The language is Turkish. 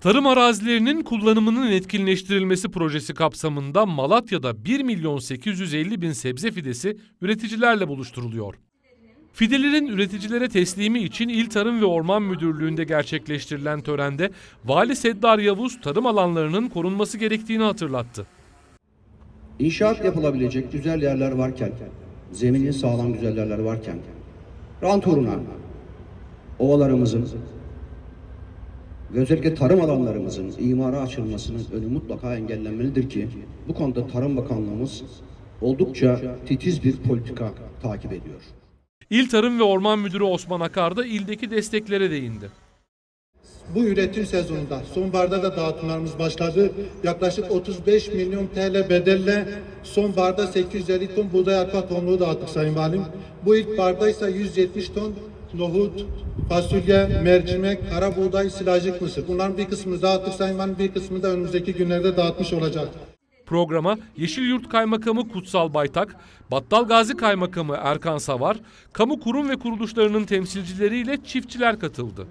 Tarım arazilerinin kullanımının etkinleştirilmesi projesi kapsamında Malatya'da 1 milyon 850 bin sebze fidesi üreticilerle buluşturuluyor. Fidelerin üreticilere teslimi için İl Tarım ve Orman Müdürlüğü'nde gerçekleştirilen törende Vali Seddar Yavuz tarım alanlarının korunması gerektiğini hatırlattı. İnşaat yapılabilecek güzel yerler varken, zemini sağlam güzel yerler varken, rant uğruna ovalarımızın ve özellikle tarım alanlarımızın imara açılmasının önü mutlaka engellenmelidir ki bu konuda Tarım Bakanlığımız oldukça titiz bir politika takip ediyor. İl Tarım ve Orman Müdürü Osman Akar da ildeki desteklere değindi. Bu üretim sezonunda sonbaharda da dağıtımlarımız başladı. Yaklaşık 35 milyon TL bedelle sonbaharda 850 ton buğday arpa tohumluğu dağıttık Sayın Valim. Bu ilk barda ise 170 ton nohut, fasulye, mercimek, kara buğday, silajlık mısır. Bunların bir kısmını dağıttık Sayın Valim, bir kısmını da önümüzdeki günlerde dağıtmış olacak. Programa Yeşilyurt Kaymakamı Kutsal Baytak, Battal Gazi Kaymakamı Erkan Savar, kamu kurum ve kuruluşlarının temsilcileriyle çiftçiler katıldı.